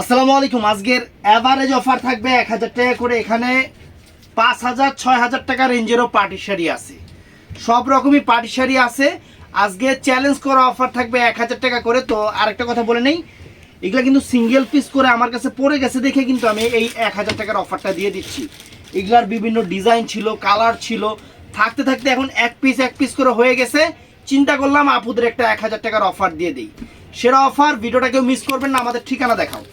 আসসালামু আলাইকুম। আজকের অ্যাভারেজ অফার থাকবে এক হাজার টাকা করে। এখানে পাঁচ হাজার, ছয় হাজার টাকা রেঞ্জেরও পার্টি শাড়ি আছে। সব রকমই পার্টি শাড়ি আছে। আজকে চ্যালেঞ্জ করা অফার থাকবে এক হাজার টাকা করে। তো আরেকটা কথা বলে নেই, এগুলো কিন্তু সিঙ্গেল পিস করে আমার কাছে পড়ে গেছে দেখে কিন্তু আমি এই এক হাজার টাকার অফারটা দিয়ে দিচ্ছি। এগুলার বিভিন্ন ডিজাইন ছিল কালার ছিল। থাকতে থাকতে এখন এক পিস এক পিস করে হয়ে গেছে। চিন্তা করলাম আপুদের একটা এক হাজার টাকার অফার দিয়ে দিই। সেরা অফার ভিডিওটা কেউ মিস করবেন না, আমাদের ঠিকানা দেখাও।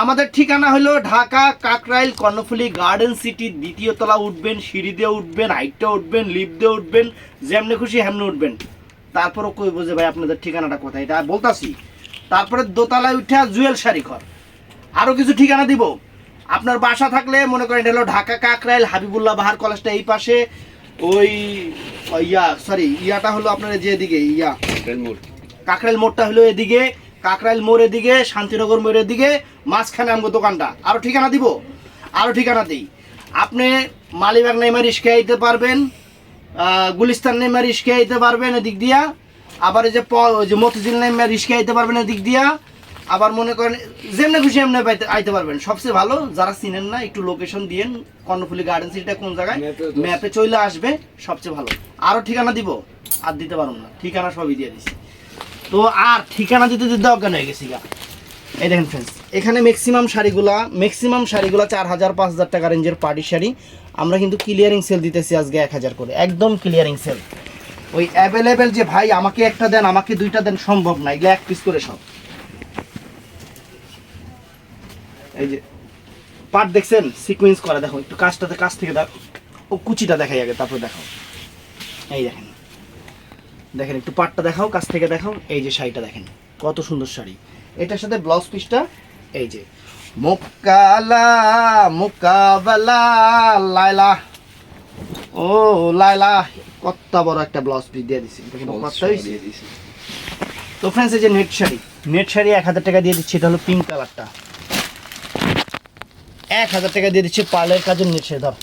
আমাদের ঠিকানা হলো ঢাকা কাকরাইল কর্ণফুলি গার্ডেন সিটি দ্বিতীয় তলা উঠবেন সিঁড়ি দিয়ে উঠবেন হাইটটা উঠবেন লিফট দিয়ে উঠবেন যেমনি খুশি হেমনে উঠবেন। তারপরও কই বুঝে ভাই আপনাদের ঠিকানাটা কোথায়? এটা বলতাছি। তারপরে দোতলায় উঠে জুয়েল শাড়ি ঘর আরও কিছু ঠিকানা দিব। আপনার বাসা থাকলে মনে করেন এটা হলো ঢাকা কাকরাইল হাবিবুল্লাহ বাহার কলেজটা এই পাশে। ওই ইয়া সরি ইয়াটা হলো আপনার যেদিকে ইয়া। কাকরাইল মোড়টা হলো এদিকে। কাকরাইল মোড় দিকে শান্তিনগর মোড় দিকে মাঝখানে আমগো দোকানটা। আরও ঠিকানা দিব? আরও ঠিকানা দিই। আপনি মালিবাগ নেমে রিস্কে আইতে পারবেন গুলিস্তান নেমে রিস্কে আইতে পারবেন এদিক দিয়া। আবার এই যে যে মতিঝিল নেমে রিস্কে আইতে পারবেন এদিক দিয়া। আবার মনে করেন যেমনি খুশি এমনি আইতে পারবেন। সবচেয়ে ভালো যারা চিনেন না একটু লোকেশন দিয়েন কর্ণফুলি গার্ডেন সিটিটা কোন জায়গায়? ম্যাপে চলে আসবে সবচেয়ে ভালো। আরও ঠিকানা দিব? আর দিতে পারব না। ঠিকানা সবই দিয়ে দিছি। তো আর ঠিকানা দিতে দিতে অজ্ঞান হয়ে গেছি এই দেখেন ফ্রেন্ডস এখানে ম্যাক্সিমাম শাড়িগুলা ম্যাক্সিমাম শাড়িগুলা চার হাজার, পাঁচ হাজার টাকা রেঞ্জের পার্টি শাড়ি। আমরা কিন্তু ক্লিয়ারিং সেল দিতেছি আজকে এক হাজার করে, একদম ক্লিয়ারিং সেল ওই অ্যাভেলেবেল যে ভাই আমাকে একটা দেন, আমাকে দুইটা দেন সম্ভব না, এগুলো এক পিস করে সব। এই যে পার্ট দেখছেন? সিকোয়েন্স করা, দেখো, একটু কাজটাতে, কাজ থেকে দেখো, ও কুচিটা দেখাই আগে, তারপর দেখো এই দেখেন। দেখেন একটু পাটটা দেখাও কাছ থেকে দেখাও এই যে শাড়িটা দেখেন কত সুন্দর শাড়ি। এটার সাথে ব্লাউজ পিসটা এই যে মোকালা মোকাবেলা লাইলা ও লাইলা কত বড় একটা ব্লাউজ পিস দিয়ে দিছি। দেখেন তো ফ্রেন্ডস এই যে নেট শাড়ি নেট শাড়ি এক হাজার টাকা দিয়ে দিচ্ছি এটা হলো পিঙ্ক কালারটা এক হাজার টাকা দিয়ে দিচ্ছি পার্লের কাজের নেট শাড়ি ধর।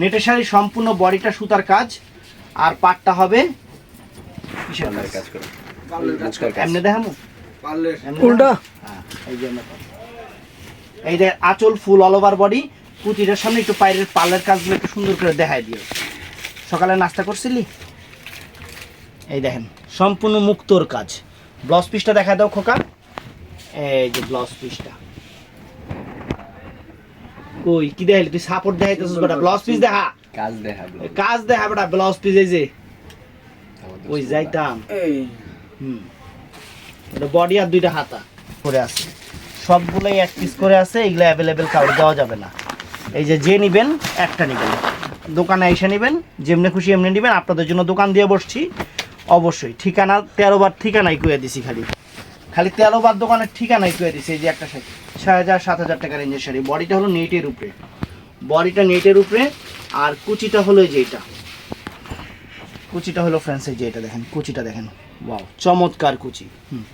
নেটের শাড়ি সম্পূর্ণ বডিটা সুতার কাজ আর পাটটা হবে কিসের কাজ? এমনি দেখামু? উল্টা। হ্যাঁ, এই যে এই যে আঁচল ফুল অল ওভার বডি কুচিটার সামনে একটু পায়ের পার্লের কাজগুলো একটু সুন্দর করে দেখাই দিও। সকালে নাস্তা করছিলি? এই দেখেন সম্পূর্ণ মুক্তোর কাজ। ব্লাউজ পিসটা দেখা দাও খোকা। এই যে ব্লাউজ পিসটা কই কি দেখাইলি তুই সাপোর্ট দেখাইতেছিস বেটা ব্লাউজ পিস দেখা। কাজ দেখাবো কাজ দেখা বেটা ব্লাউজ পিস এই যে। ওই যাইতাম। হুম। এটা বডি আর দুইটা হাতা করে আছে। সবগুলোই এক পিস করে আছে এগুলো অ্যাভেলেবেল কাউকে দেওয়া যাবে না। এই যে যে নিবেন একটা নিবেন। দোকানে এসে নেবেন যেমনি খুশি এমনি নেবেন। আপনাদের জন্য দোকান দিয়ে বসছি। অবশ্যই ঠিকানা তেরো বার ঠিকানাই কুয়ে দিছি খালি। খালি তেরো বার দোকানের ঠিকানাই কুয়ে দিছি এই যে একটা শাড়ি ছয় হাজার, সাত হাজার টাকা রেঞ্জের শাড়ি। বডিটা হলো নেটের উপরে। বডিটা নেটের উপরে আর কুচিটা হলো এই যে এটা। কুচিটা হলো ফ্রেন্ডস এই যে এটা দেখেন, কুচিটা দেখেন। ওয়াও চমৎকার কুচি। হুম।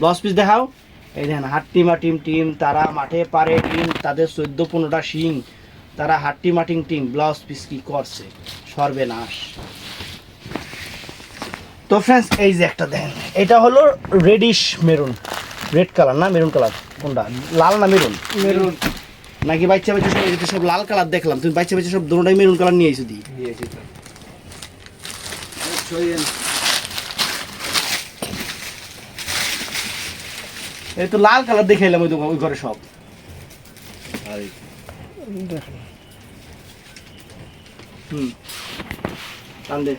দশ পিস দেখাও। এই দেখেন হাট্টিমা টিম টিম, তারা মাঠে পারে টিম তাদের চোদ্দ পনেরোটা শিং। তারা হাট্টি মাটিং টিম ব্লাউজ পিস কি করছে? সর্বনাশ। তো ফ্রেন্ডস এই যে একটা দেখেন এটা হলো রেডিশ মেরুন রেড কালার না? মেরুন কালার কোনটা? লাল না মেরুন মেরুন নাকি বাচ্চা বাচ্চা সব এদিকে সব লাল কালার দেখলাম তুমি বাচ্চা বাচ্চা সব দুটোটাই মেরুন কালার নিয়ে এসে দিই এই তো লাল কালার দেখে এলাম ওই ঘরে সব। হুম। টান দে।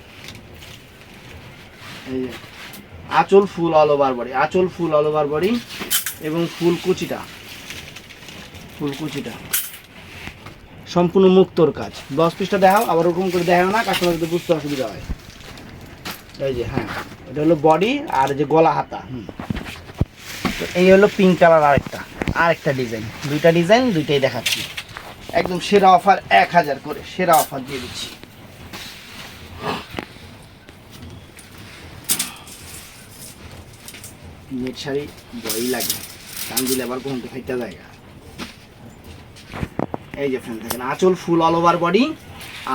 এই আঁচল ফুল অল ওভার বডি আঁচল ফুল অল ওভার বডি এবং ফুল কুচিটা ফুল কুচিটা। সম্পূর্ণ মুক্তোর কাজ। দশ পিসটা দেখাও, আবার ওরকম করে দেখাও না কাস্টমারদের বুঝতে অসুবিধা হয়। এই যে হ্যাঁ এটা হলো বডি আর যে গলা হাতা, হুম। তো এই হলো পিঙ্ক কালার আরেকটা আরেকটা ডিজাইন দুইটা ডিজাইন দুইটাই দেখাচ্ছি। একদম সেরা অফার এক হাজার করে, সেরা অফার দিয়ে দিচ্ছি। নেট শাড়ি বই লাগে। কান দিলে আবার ঘুমতে খাইতে জায়গা এই যে ফ্রেন্ড দেখেন, আঁচল ফুল অল ওভার বডি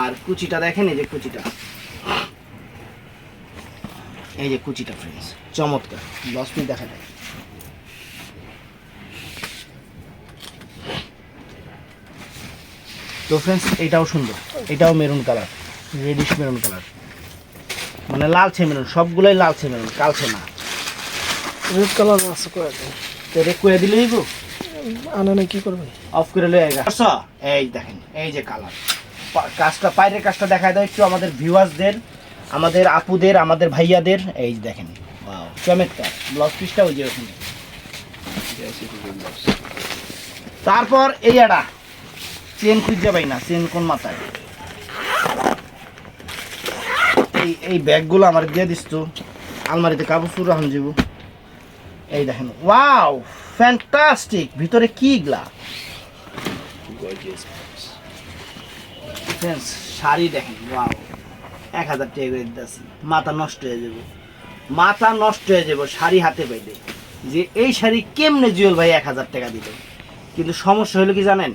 আর কুচিটা দেখেন, এই যে কুচিটা। এই যে কুচিটা ফ্রেন্ডস চমৎকার। দশ পিস দেখা যায়। তো ফ্রেন্ডস এটাও সুন্দর। এটাও maroon colour reddish maroon colour মানে লালচে মেরুন সবগুলোই লালচে মেরুন কালচে না। রেড কালার আছে করে দেন তো এটা করে দিলে দিব আনানে কি করবে? অফ করে লয়ে গেছে এই দেখেন এই যে কালার কাজটা বাইরের কাজটা দেখায় দাও একটু আমাদের ভিউয়ার্সদের আমাদের আপুদের আমাদের ভাইয়াদের। এই যে দেখেন Wow, চমৎকার। ব্লাউজ পিসটা ওই যে ওখানে। তারপর এই আড়া চেন খুঁজে পাই না চেন কোন মাথায়? এই এই ব্যাগগুলো আমার দিয়ে দিস তো। আলমারিতে কাপড় চুর রাখুন যাব এই দেখেন, ওয়াও ফ্যান্টাস্টিক ভিতরে কি গ্লা শাড়ি দেখেন, ওয়াও, এক হাজার টাকা করে দিতেছি, মাথা নষ্ট হয়ে যাব, মাথা নষ্ট হয়ে যাব, শাড়ি হাতে পাইলে যে এই শাড়ি কেমনে জুয়েল ভাই এক হাজার টাকা দিল কিন্তু সমস্যা হলো কি জানেন?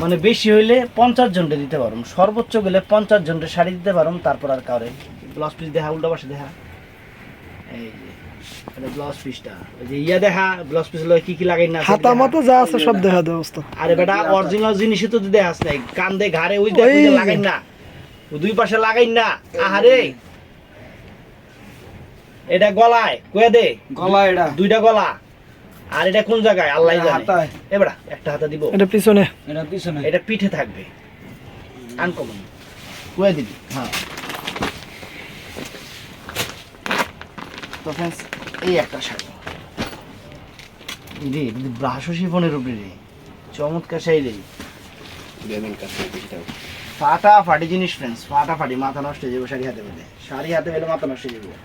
মানে বেশি হইলে পঞ্চাশ জনটা দিতে পারুম, সর্বোচ্চ গেলে পঞ্চাশ জনটা শাড়ি দিতে পারুম, তারপর আর কাউরে ব্লাউজ পিস দেখা উল্টা পাশে দেখা এই ব্লাউজ পিসটা। যে ইয়া দেখা ব্লাউজ পিস লয় কি কি লাগাই না হাতা মতো যা আছে সব দেখা দেয় ওস্তাদ আরে বেটা অরিজিনাল জিনিসই তো দেখাস নাই। কান্দে ঘাড়ে ওই দেখ ওই ওই যে যে। লাগাই না। দুই পাশে লাগাই না। আহারে। এটা গলায় কয়ে দে। গলা এটা। দুইটা গলা। আর এটা কোন জায়গায়? আল্লাহ জানে। একটা হাতা দিব। এটা পিছনে। এটা পিছনে। এটা পিঠে থাকবে। আনকমন। কয়ে দিবি। হ্যাঁ। তো ফ্রেন্ডস এই একটা শাড়ি। রে ব্রাশো শিফনের উপরে রে। চমৎকার শাড়ি রে। ফাটা ফাটি জিনিস ফ্রেন্ডস ফাটা ফাটি মাথা নষ্ট হয়ে যাবে শাড়ি হাতে পেলে। শাড়ি হাতে পেলে মাথা নষ্ট হয়ে যাবে।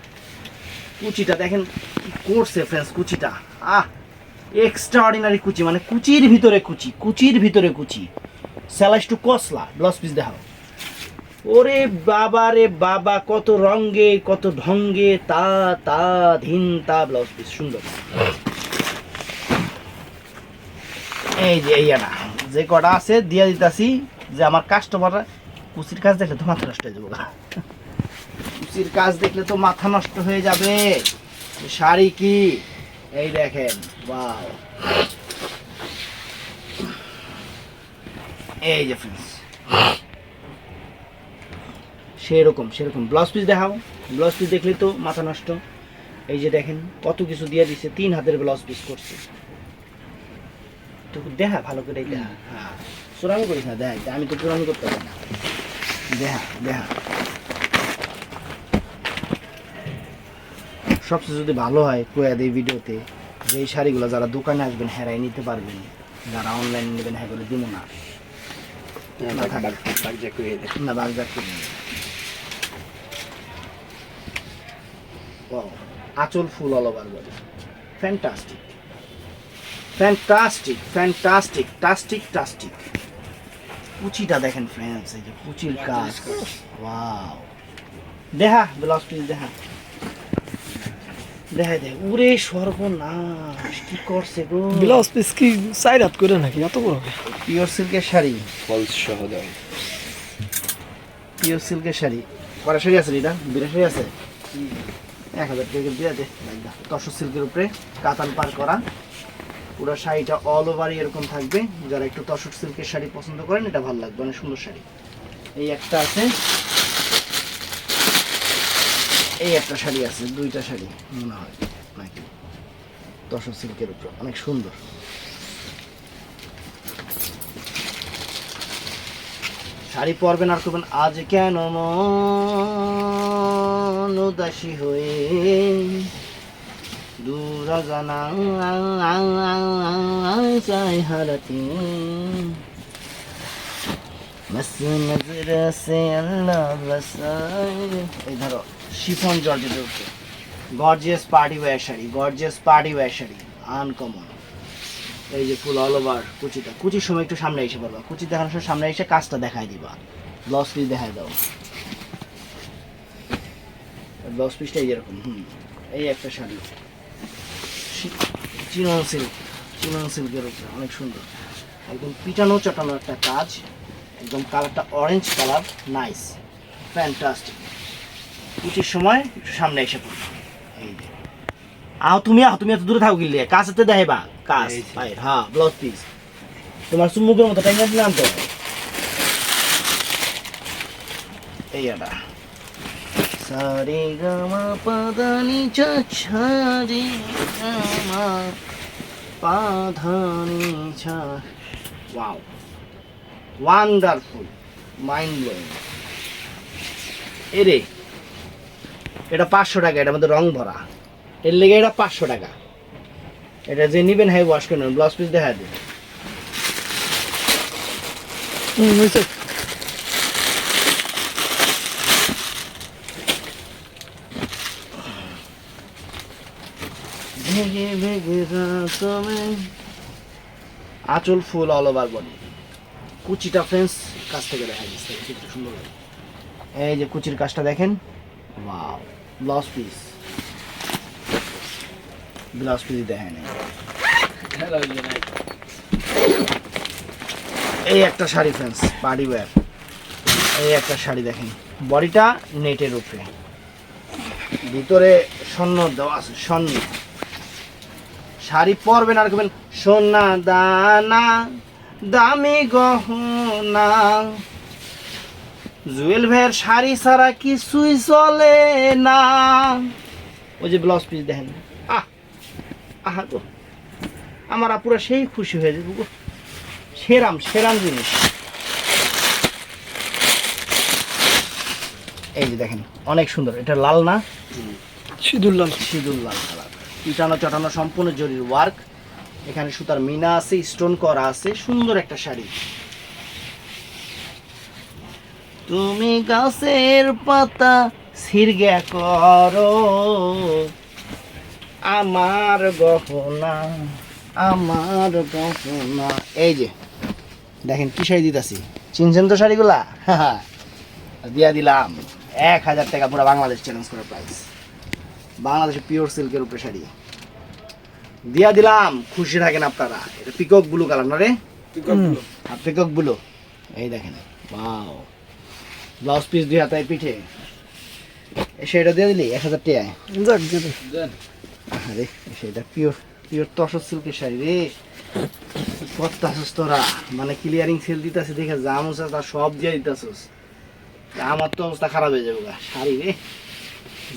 কুচিটা দেখেন কি করছে ফ্রেন্ডস কুচিটা। আহ এক্সট্রা অর্ডিনারি কুচি মানে কুচির ভিতরে কুচি কুচির ভিতরে কুচি। স্যালাইস টু কসলা ব্লাউজ পিস দেখাও। ওরে বাবা রে বাবা, কত রঙ্গে কত ঢঙ্গে, তা তা, ধিন, তা, ব্লাউজ পিস সুন্দর। এই যে এইয়াটা যে কটা আছে, দিয়া দিতাছি যে আমার কাস্টমাররা কুচির কাজ দেখলে তো মাথা নষ্ট হয়ে যাব। কুচির কাজ দেখলে তো মাথা নষ্ট হয়ে যাবে। শাড়ি কি? এই দেখেন বাও এই যে ফ্রেন্ডস সেরকম সেরকম ব্লাউজ পিস দেখাও ব্লাউজ পিস দেখলে তো মাথা নষ্ট এই যে দেখেন কত কিছু দিয়ে দিচ্ছে তিন হাতের ব্লাউজ পিস করছে তো দেখা ভালো করে দেখা হ্যাঁ চোরামি করিস না দেখ আমি তো চোরামি করতে পারি না দেখা দেখা সবচেয়ে যদি ভালো হয় কোয়া দেয় ভিডিওতে যে এই শাড়িগুলো যারা দোকানে আসবেন হেরাই নিতে পারবেন যারা অনলাইনে নেবেন হ্যাঁ করে দিব না না বাগদার করে নেবেন। আঁচল full all over body fantastic fantastic fantastic টাস্টিক টাস্টিক কুচিটা দেখেন ফ্রেন্ডস এই যে কুচির কাজ। ওয়াও দেখা ব্লাউজ পিস দেখা দেখা দে উরে সর্বনাশ কি করছে গো? ব্লাউজ পিস কি সাইড হাত করে নাকি? এত বড়? পিওর সিল্কের শাড়ি। ফলস সহ দাও। পিওর সিল্কের শাড়ি। কটা শাড়ি আছে এটা? দুটা শাড়ি আছে? এক হাজার টাকা দিয়ে দে। সিল্কের উপরে কাতান পার করা। পুরো শাড়িটা অল এরকম থাকবে। যারা একটু সিল্কের শাড়ি পছন্দ করেন, এটা ভালো লাগবে। অনেক সুন্দর শাড়ি। এই একটা আছে। এই একটা শাড়ি আছে, দুইটা শাড়ি মনে হয় নাকি? তসর সিল্কের উপর, অনেক সুন্দর। শাড়ি পরবেন আর করবেন আজ কেন মন উদাসী হয়ে দুরাজানা চাই হারাতে। শিফন জর্জের উপরে gorgeous party wear sari, gorgeous party wear sari uncommon এই যে ফুল অল ওভার কুচিটা। কুচির সময় একটু বলবা কুচি দেখানোর সময় সামনে এসে কাজটা দেখায় দিবা। ব্লাউজ দেখায় দাও। ব্লাউজ পিসটা এই যেরকম হুম। এই একটা শাড়ি। চিনন সিল্ক চিনন সিল্কের উপরে অনেক সুন্দর। একদম পিটানো চটানো একটা কাজ একদম কালারটা অরেঞ্জ কালার নাইস ফ্যান্টাস্টিক কুচির সময় একটু সামনে এসে পড়ো। এই যে। আও তুমি আও তুমি এত দূরে থাকো গিলে কাছেতে দেখাইবা। কাজ যে। হ্যাঁ ব্লাউজ পিস। তোমার চুম্বুকের মতো টাইম দিলাম তো এই এটা সারে গামা পাদানি চা ছারে গামা পাধানি ছা ওয়াও ওয়ান্ডারফুল মাইন্ড ব্লোয়িং এরে, এটা পাঁচশো টাকা, এটার মধ্যে রং ভরা। এর লেগে এটা পাঁচশো টাকা। এটা যে নিবেন হাই ওয়াশ করে ব্লাউজ পিস দেখা দিন। ভেগে আঁচল ফুল অল ওভার বডি কুচিটা ফ্রেন্স কাছ থেকে দেখা যাচ্ছে সুন্দর এই যে কুচির কাজটা দেখেন। Wow blouse piece blouse piece দেখেন। এই। এই একটা শাড়ি ফ্রেন্স পার্টি ওয়্যার এই একটা শাড়ি দেখেন। বডিটা নেটের উপরে। ভিতরে স্বর্ণ দেওয়া আছে স্বর্ণ। শাড়ি পরবেন আর করবেন সোনা দানা দামি গহনা। জুয়েল ভাইয়ের শাড়ি ছাড়া কিছুই চলে না। ওই যে ব্লাউজ পিস দেখেন। আহ আহা গো। আমার আপুরা সেই খুশি হয়ে যাবে গো। সেরাম সেরাম জিনিস। এই যে দেখেন অনেক সুন্দর। এটা লাল না? সিঁদুর লাল। সিঁদুর লাল কালার। পিটানো চটানো সম্পূর্ণ জরির ওয়ার্ক এখানে সুতার মিনা আছে স্টোন করা আছে, সুন্দর একটা শাড়ি। তুমি গাছের পাতা ছিড়গে করো, আমার গহনা আমার গহনা। এই যে, দেখেন কি শাড়ি দিতেছি? চিনছেন তো শাড়িগুলা? দিয়া দিলাম। এক হাজার টাকা পুরো বাংলাদেশ চ্যালেঞ্জ করার প্রাইস বাংলাদেশে পিওর সিল্কের উপরে শাড়ি। দিয়া দিলাম খুশি থাকেন আপনারা। এটা পিকক ব্লু কালার না রে? আর পিকক ব্লু এই দেখেন বাও ব্লাউজ পিস দুই হাতায় পিঠে। এই শাড়িটা দিয়ে দিলি এক হাজার টাকায়? আরে সেটা পিওর পিওর তসর সিল্কের শাড়ি রে। কত আসস তোরা। মানে ক্লিয়ারিং সেল দিতেছে দেখে তা সব দিয়ে দিতেছস। আমার তো অবস্থা খারাপ হয়ে যাবে গা। শাড়ি রে।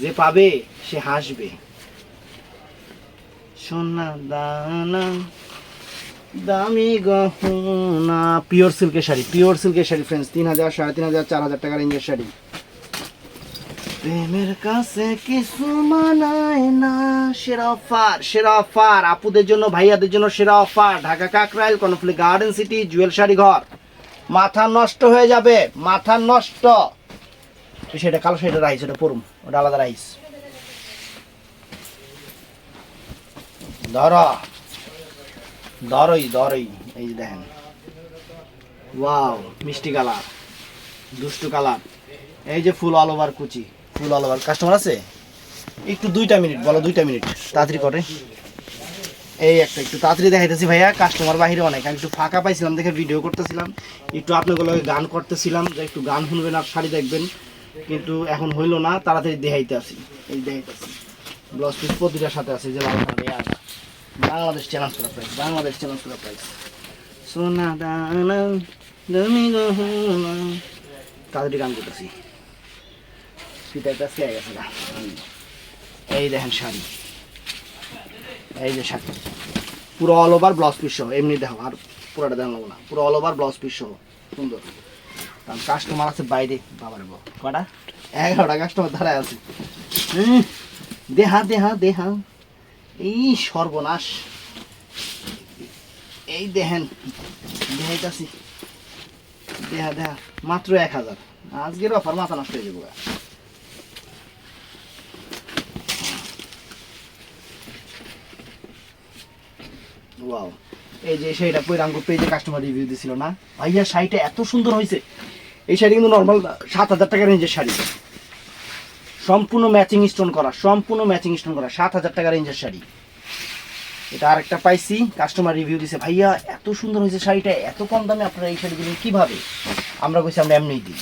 যে পাবে, সে হাসবে। সোনা দানা, দামি গহনা পিওর সিল্কের শাড়ি পিওর সিল্কের শাড়ি ফ্রেন্ডস তিন হাজার, সাড়ে তিন হাজার, চার হাজার টাকা রেঞ্জের শাড়ি। প্রেমের কাছে কিছু মানায় না, সেরা অফার সেরা অফার, আপুদের জন্য, ভাইয়াদের জন্য সেরা offer. Dhaka Kakrail, Karnaphuli garden city, Jewel Sari Ghar. মাথা নষ্ট হয়ে যাবে, মাথা নষ্ট। সেটা, কালো সেটা রাইস ওটা পড়ুম ওটা আলাদা রাইস ধর। ধরই ধরই। এই যে দেখেন। ওয়াও মিষ্টি কালার দুষ্টু কালার এই যে ফুল অল কুচি, ফুল অল কাস্টমার আছে? একটু দুইটা মিনিট বলো দুইটা মিনিট তাড়াতাড়ি করে। এই একটা, একটু তাড়াতাড়ি দেখাইতেছি ভাইয়া। কাস্টমার বাহিরে অনেক। আমি একটু ফাঁকা পাইছিলাম দেখে ভিডিও করতেছিলাম। একটু আপনাগুলো গান করতেছিলাম, যে একটু গান শুনবেন আর শাড়ি দেখবেন। কিন্তু এখন হইল না, তাড়াতাড়ি দেখাইতে আসি। এই দেখাইতেছি ব্লাউজ পিস প্রতিটার সাথে আছে যে। বাংলাদেশ চ্যালেঞ্জ করা প্রাইস বাংলাদেশ চ্যালেঞ্জ করা প্রাইস সোনা দানা তুমি তাড়াতাড়ি গান করতেছি। পিতাটা খেয়ে গেছে গা। এই দেখেন শাড়ি। এই যে শাড়ি। পুরো অল ওভার ব্লাউজ পিস সহ, এমনি দেখো, আর পুরোটা দেখো না। পুরো অল ওভার ব্লাউজ পিস সহ। সুন্দর। কারণ কাস্টমার আছে বাইরে, বাবার বউ কটা? এগারোটা কাস্টমার দাঁড়ায় আছে। দেহা দেহা দেহা। এই সর্বনাশ। এই দেখেন, দেখাইতাছি। দেহা দেহা, মাত্র এক হাজার। আজকের অফার মাথা নষ্ট হয়ে যাব। ওয়াও এই যে শাড়িটা পৈরাঙ্গ পেজে কাস্টমার রিভিউ দিছিল না? ভাইয়া, শাড়িটা এত সুন্দর হয়েছে এই শাড়ি কিন্তু নর্মাল সাত হাজার টাকা রেঞ্জের শাড়ি। সম্পূর্ণ ম্যাচিং স্টোন করা, সম্পূর্ণ ম্যাচিং স্টোন করা সাত হাজার টাকা রেঞ্জের শাড়ি। এটা আরেকটা পাইছি কাস্টমার রিভিউ দিছে, ভাইয়া, এত সুন্দর হয়েছে শাড়িটা, এত কম দামে আপনারা এই শাড়ি দিলেন কীভাবে? আমরা কইছি, আমরা এমনিই দিই।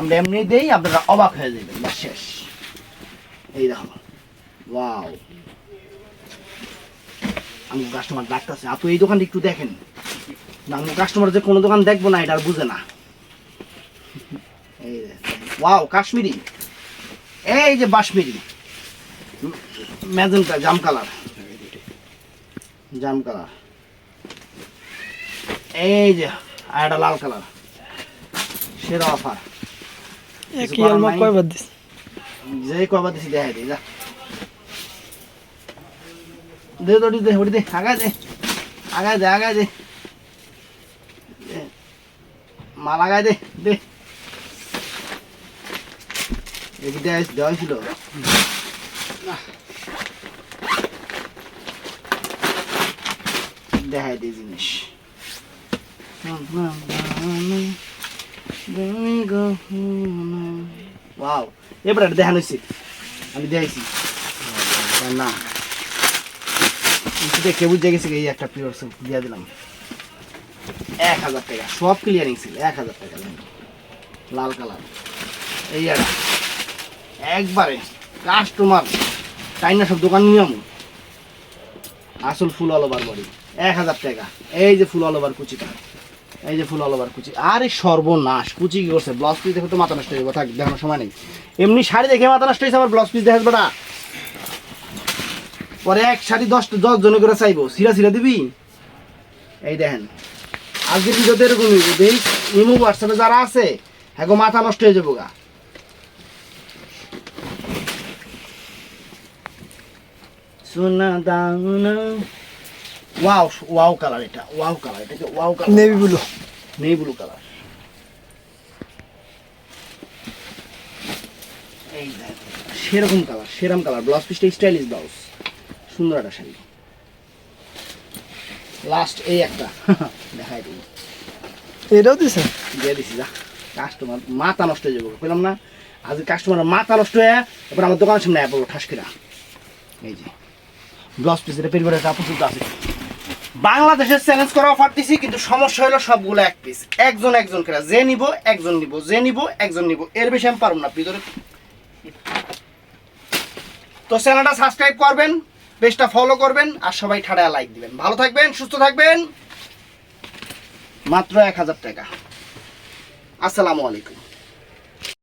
আমরা এমনি দেই, আপনারা অবাক হয়ে যাবেন বা শেষ। এই দেখো, ওয়াও। আমি কাস্টমার ডাকতেছে, আপু, এই দোকানটা একটু দেখেন। না, আমি কাস্টমার যে কোনো দোকান দেখব না, এটা আর বুঝে না। এই ওয়াও কাশ্মীরি। এই যে বাসমীরি ম্যাজেন্টা জাম কালার। জাম কালার। এই যে আর একটা লাল কালার। সেরা অফার যে কবার দিছি দেখাই দে যা। দে দড়ি দে ওটি দে আগায় দে আগায় দে আগায় দে। দে। মাল আগায় দে দে। দেখি দেওয়া দেওয়া ছিল দেখাই দেখানো উচিত আমি দেখাইছি। না। দেখে বুঝে গেছি এই একটা পিওর সিল্ক দিয়ে দিলাম। এক হাজার টাকা। সব ক্লিয়ারিং ছিল এক হাজার টাকা। লাল কালার। এই একটা একবারে কাস্টমার তাই না সব দোকান নিয়ম আসল ফুল অল ওভার বডি এক হাজার টাকা। এই যে ফুল অল ওভার কুচিটা, এই যে ফুল অল ওভার কুচি, আরে সর্বনাশ, কুচি কি করছে? ব্লাউজ পিস দেখে তো মাথা নষ্ট হয়ে যাব, থাক, দেখানোর সময় নেই। এমনি শাড়ি দেখে মাথা নষ্ট হয়েছে, আবার ব্লাউজ পিস দেখাস বেটা। পরে এক শাড়ি দশ দশ জনে করে চাইব। সিরা সিরা দিবি? এই দেখেন আজকে ভিডিওতে এরকমই, যদি ইমো হোয়াটসঅ্যাপে যারা আছে হ্যাঁ গো, মাথা নষ্ট হয়ে যাব গা। সোনা দানা ওয়াও ওয়াও কালার এটা ওয়াও কালার এটাকে ওয়াও কালার নেভি ব্লু। নেই ব্লু কালার। এই সেরকম কালার সেরকম কালার ব্লাউজ পিসটা স্টাইলিশ ব্লাউজ সুন্দর একটা শাড়ি। লাস্ট এই একটা দেখাই দিই। এটাও দিছে? দিয়ে দিছি যা কাস্টমার মাথা নষ্ট হয়ে যাব বললাম না? আজ কাস্টমার মাথা নষ্ট হয়ে এবার আমার দোকানের সামনে পড়ব ঠাস এই যে। ব্লাউজ পিস এটা পরিবারের কাপড় চুলতে আছে। বাংলাদেশের চ্যালেঞ্জ করা অফার দিছি, কিন্তু সমস্যা হলো সবগুলো এক পিস একজন একজন করে, যে নিব, একজন নিব, যে নিব, একজন নিব। এর বেশি আমি পারব না, ভিতরে তো চ্যানেলটা সাবস্ক্রাইব করবেন পেজটা ফলো করবেন, আর সবাই ঠাড়া লাইক দিবেন। ভালো থাকবেন, সুস্থ থাকবেন। মাত্র এক হাজার টাকা। আসসালামু আলাইকুম।